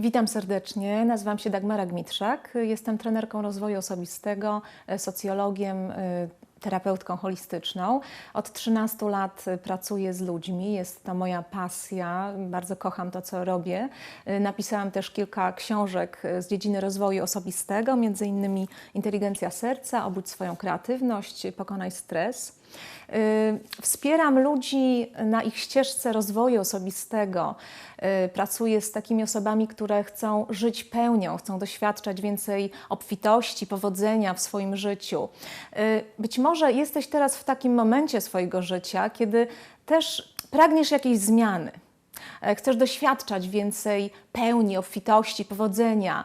Witam serdecznie, nazywam się Dagmara Gmitrzak, jestem trenerką rozwoju osobistego, e, socjologiem, e, terapeutką holistyczną. Od 13 lat pracuję z ludźmi, jest to moja pasja, bardzo kocham to, co robię. E, Napisałam też kilka książek e, z dziedziny rozwoju osobistego, między innymi Inteligencja serca, Obudź swoją kreatywność, Pokonaj stres. Y, Wspieram ludzi na ich ścieżce rozwoju osobistego. Y, Pracuję z takimi osobami, które chcą żyć pełnią, chcą doświadczać więcej obfitości, powodzenia w swoim życiu. Y, Być może jesteś teraz w takim momencie swojego życia, kiedy też pragniesz jakiejś zmiany. E, Chcesz doświadczać więcej pełni, obfitości, powodzenia.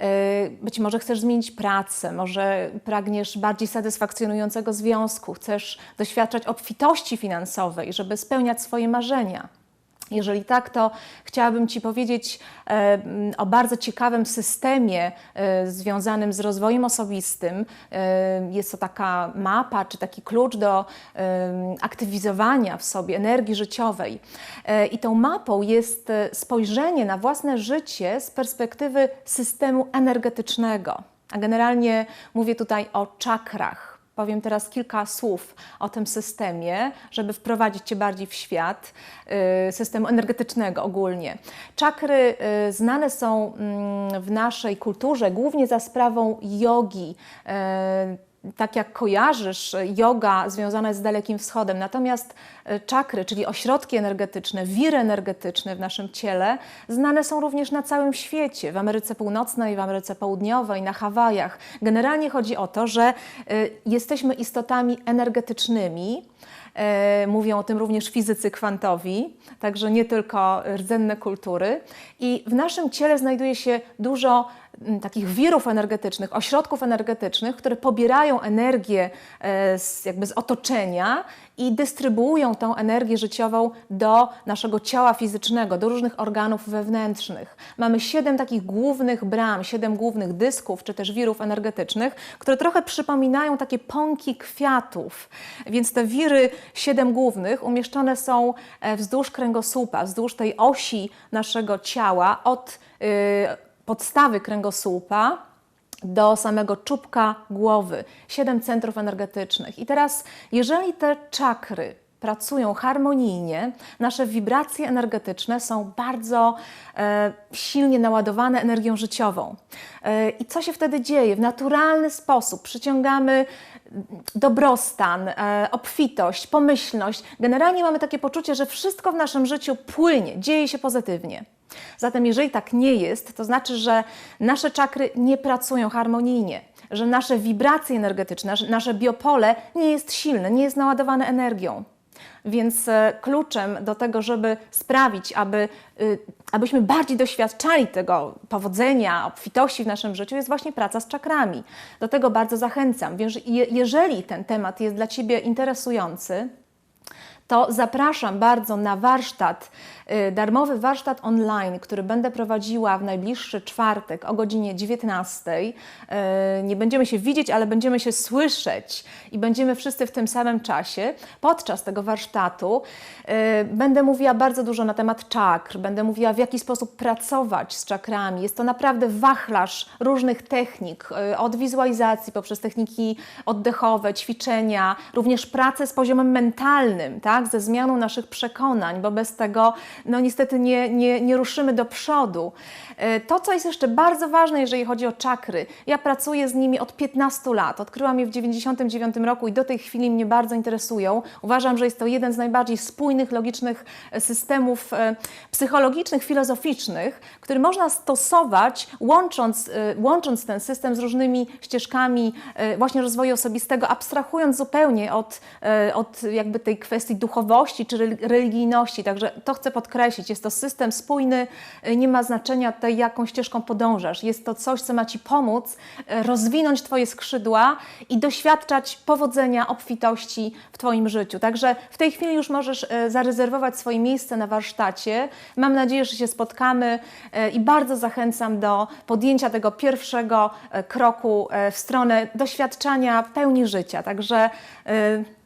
E, Być może chcesz zmienić pracę, może pragniesz bardziej satysfakcjonującego związku, chcesz doświadczać obfitości finansowej, żeby spełniać swoje marzenia. Jeżeli tak, to chciałabym Ci powiedzieć e, m, o bardzo ciekawym systemie e, związanym z rozwojem osobistym. E, jest to taka mapa czy taki klucz do aktywizowania w sobie energii życiowej. I tą mapą jest spojrzenie na własne życie z perspektywy systemu energetycznego. A generalnie mówię tutaj o czakrach. Powiem teraz kilka słów o tym systemie, żeby wprowadzić Cię bardziej w świat y, systemu energetycznego ogólnie. Czakry y, znane są mm, w naszej kulturze głównie za sprawą jogi. Tak jak kojarzysz, yoga związana jest z Dalekim Wschodem, natomiast e, czakry, czyli ośrodki energetyczne, wiry energetyczne w naszym ciele, znane są również na całym świecie, w Ameryce Północnej, w Ameryce Południowej, na Hawajach. Generalnie chodzi o to, że e, jesteśmy istotami energetycznymi, E, Mówią o tym również fizycy kwantowi, także nie tylko rdzenne kultury. I w naszym ciele znajduje się dużo takich wirów energetycznych, ośrodków energetycznych, które pobierają energię e, z, jakby z otoczenia i dystrybuują tą energię życiową do naszego ciała fizycznego, do różnych organów wewnętrznych. Mamy siedem takich głównych bram, siedem głównych dysków, czy też wirów energetycznych, które trochę przypominają takie pąki kwiatów. Więc te wiry, siedem głównych, umieszczone są e, wzdłuż kręgosłupa, wzdłuż tej osi naszego ciała, od y, podstawy kręgosłupa do samego czubka głowy, siedem centrów energetycznych. I teraz, jeżeli te czakry pracują harmonijnie, nasze wibracje energetyczne są bardzo e, silnie naładowane energią życiową. E, I co się wtedy dzieje? W naturalny sposób przyciągamy dobrostan, e, obfitość, pomyślność. Generalnie mamy takie poczucie, że wszystko w naszym życiu płynie, dzieje się pozytywnie. Zatem, jeżeli tak nie jest, to znaczy, że nasze czakry nie pracują harmonijnie, że nasze wibracje energetyczne, nasze- biopole nie jest silne, nie jest naładowane energią. Więc e, kluczem do tego, żeby sprawić, aby, y, abyśmy bardziej doświadczali tego powodzenia, obfitości w naszym życiu, jest właśnie praca z czakrami. Do tego bardzo zachęcam. Więc je, jeżeli ten temat jest dla Ciebie interesujący, to zapraszam bardzo na warsztat, y, darmowy warsztat online, który będę prowadziła w najbliższy czwartek o godzinie 19. Y, Nie będziemy się widzieć, ale będziemy się słyszeć i będziemy wszyscy w tym samym czasie. Podczas tego warsztatu y, będę mówiła bardzo dużo na temat czakr, będę mówiła w jaki sposób pracować z czakrami. Jest to naprawdę wachlarz różnych technik, od wizualizacji poprzez techniki oddechowe, ćwiczenia, również pracę z poziomem mentalnym, tak, ze zmianą naszych przekonań, bo bez tego no niestety nie, nie, nie ruszymy do przodu. Y, To, co jest jeszcze bardzo ważne, jeżeli chodzi o czakry, ja pracuję z nimi od 15 lat. Odkryłam je w 99 roku i do tej chwili mnie bardzo interesują. Uważam, że jest to jeden z najbardziej spójnych, logicznych e, systemów e, psychologicznych, filozoficznych, który można stosować, łącząc, e, łącząc ten system z różnymi ścieżkami e, właśnie rozwoju osobistego, abstrahując zupełnie od, e, od jakby tej kwestii duchowości czy rel- religijności. Także to chcę podkreślić. Jest to system spójny, e, nie ma znaczenia tutaj, jaką ścieżką podążasz. Jest to coś, co ma Ci pomóc e, rozwinąć Twoje skrzydła i doświadczać powodzenia, obfitości w Twoim życiu. Także w tej chwili już możesz e, zarezerwować swoje miejsce na warsztacie. Mam nadzieję, że się spotkamy i bardzo zachęcam do podjęcia tego pierwszego kroku w stronę doświadczania pełni życia. Także